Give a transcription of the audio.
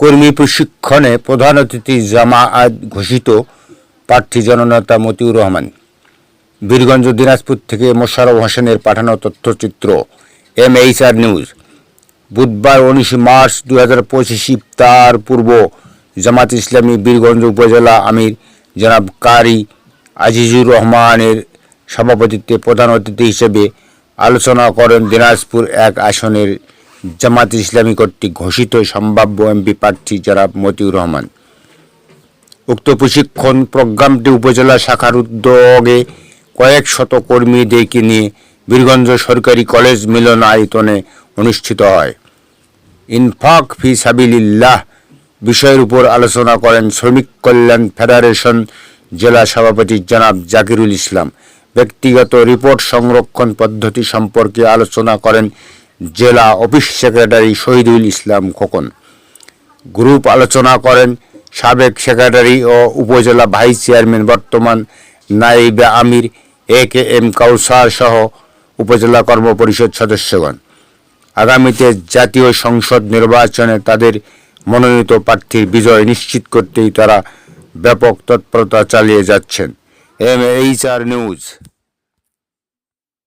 কর্মী প্রশিক্ষণে প্রধান অতিথি জামায়াত ঘোষিত প্রার্থী জননেতা মতিউর রহমান। বীরগঞ্জ দিনাজপুর থেকে মোশাররফ হোসেনের পাঠানো তথ্যচিত্র এম এইচ আর নিউজ। বুধবার উনিশে মার্চ দু হাজার পঁচিশ ইফতার পূর্ব জামাত ইসলামী বীরগঞ্জ উপজেলা আমির জনাব কারি আজিজুর রহমানের সভাপতিত্বে প্রধান অতিথি হিসেবে আলোচনা করেন দিনাজপুর এক আসনের জামাত ইসলামী কর্তৃক ঘোষিত সম্ভাব্য এমপি প্রার্থী জনাব মতিউর রহমান। উক্ত প্রশিক্ষণ প্রোগ্রামটি উপজেলা শাখার উদ্যোগে কয়েক শত কর্মীদেরকে নিয়ে বীরগঞ্জ সরকারি কলেজ মিলনায়তনে অনুষ্ঠিত হয়। ইনফাক ফি সাবিলিল্লাহ বিষয়ের উপর আলোচনা করেন শ্রমিক কল্যাণ ফেডারেশন জেলা সভাপতি জনাব জাকিরুল ইসলাম। ব্যক্তিগত রিপোর্ট সংরক্ষণ পদ্ধতি সম্পর্কে আলোচনা করেন জেলা office secretary Shahidul Islam Khokon. Group আলোচনা করেন সাবেক সেক্রেটারি ও উপজেলা ভাইস চেয়ারম্যান বর্তমান নাইবে আমির এ কে এম কাউসার সহ উপজেলা কর্মপরিষদ সদস্যগণ। আগামীতে জাতীয় সংসদ নির্বাচনে তাদের মনোনীত প্রার্থীর বিজয় নিশ্চিত করতেই তারা ব্যাপক তৎপরতা চালিয়ে যাচ্ছেন। M H R news.